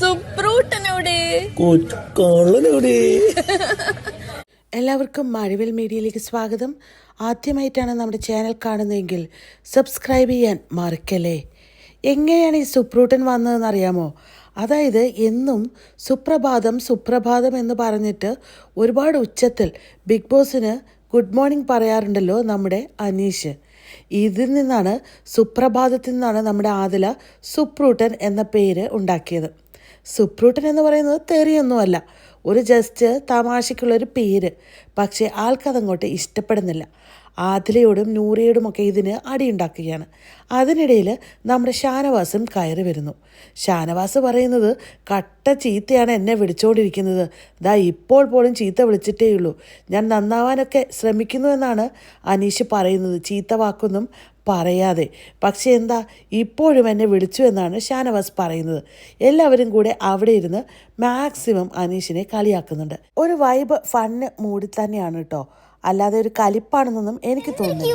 സുപ്രൂട്ടനോട് എല്ലാവർക്കും മഴവിൽ മീഡിയയിലേക്ക് സ്വാഗതം. ആദ്യമായിട്ടാണ് നമ്മുടെ ചാനൽ കാണുന്നതെങ്കിൽ സബ്സ്ക്രൈബ് ചെയ്യാൻ മറക്കല്ലേ? എങ്ങനെയാണ് ഈ സുപ്രൂട്ടൻ വന്നതെന്ന് അറിയാമോ അതായത് എന്നും സുപ്രഭാതം സുപ്രഭാതം എന്ന് പറഞ്ഞിട്ട് ഒരുപാട് ഉച്ചത്തിൽ ബിഗ് ബോസിന് ഗുഡ് മോർണിംഗ് പറയാറുണ്ടല്ലോ നമ്മുടെ അനീഷ്. ഇതിൽ നിന്നാണ് സുപ്രഭാതത്തിൽ നിന്നാണ് നമ്മുടെ ആദില സുപ്രൂട്ടൻ എന്ന പേര് ഉണ്ടാക്കിയത്. സുപ്രൂട്ടൻ എന്ന് പറയുന്നത് തെറിയൊന്നുമല്ല ഒരു ജസ്റ്റ് തമാശയ്ക്കുള്ളൊരു പേര്. പക്ഷേ ആൾക്കതങ്ങോട്ട് ഇഷ്ടപ്പെടുന്നില്ല. ആദിലയോടും ഒക്കെ ഇതിന് അടിയുണ്ടാക്കുകയാണ് അതിനിടയിൽ നമ്മുടെ ഷാനവാസും കയറി വരുന്നു. ഷാനവാസ് പറയുന്നത് കട്ട ചീത്തയാണ് എന്നെ വിളിച്ചുകൊണ്ടിരിക്കുന്നത് ദാ ഇപ്പോൾ പോലും ചീത്ത വിളിച്ചിട്ടേ ഉള്ളൂ ഞാൻ നന്നാവാനൊക്കെ ശ്രമിക്കുന്നു എന്നാണ് അനീഷ് പറയുന്നത്. ചീത്ത വാക്കൊന്നും പറയാതെ. പക്ഷേ എന്താ ഇപ്പോഴും എന്നെ വിളിച്ചു എന്നാണ് ഷാനവാസ് പറയുന്നത്. എല്ലാവരും കൂടെ അവിടെ ഇരുന്ന് മാക്സിമം അനീഷിനെ കളിയാക്കുന്നുണ്ട്. ഒരു വൈബ് ഫണ്ണ് മൂടി തന്നെയാണ് കേട്ടോ അല്ലാതെ ഒരു കലിപ്പാണെന്നൊന്നും എനിക്ക് തോന്നുന്നില്ല.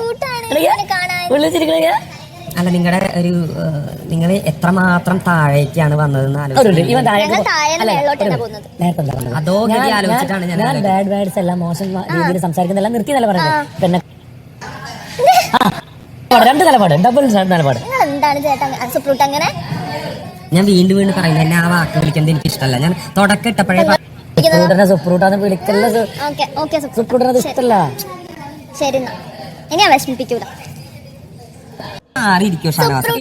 അല്ല നിങ്ങളുടെ ഒരു നിങ്ങൾ എത്രമാത്രം താഴേക്കാണ് വന്നത് അതോ ഞാൻ- ബാഡ് വേർഡ്സ് എല്ലാം മോശം രീതിയിൽ സംസാരിക്കുന്നെല്ലാം നിർത്തി പറയുന്നത് പിന്നെ ആ, രണ്ട് നിലപാട് ഡബിൾ നിലപാട്. നിങ്ങൾ എന്താണ് ചേട്ടാ അങ്ങനെ ഞാൻ വീണ്ടും വീണ്ടും പറയുന്നത് എന്നെ ആ വാക്ക് വിളിക്കുന്നത് എനിക്ക് ഇഷ്ടമല്ല ഞാൻ തുടക്കം ഇട്ടപ്പോഴേ പ- സുപ്രൂട്ടനെ സുപ്രൂട്ടാന്ന് വിളിക്കല്ല സു- ഓക്കെ ഓക്കെ സുപ്രൂട്ടനെ അത് ഇഷ്ടല്ല. ശരി എന്നാ. ഇനി ഞാൻ വിഷമിപ്പിക്കൂല. മാറിയിരിക്കും ഷാനവാസ്?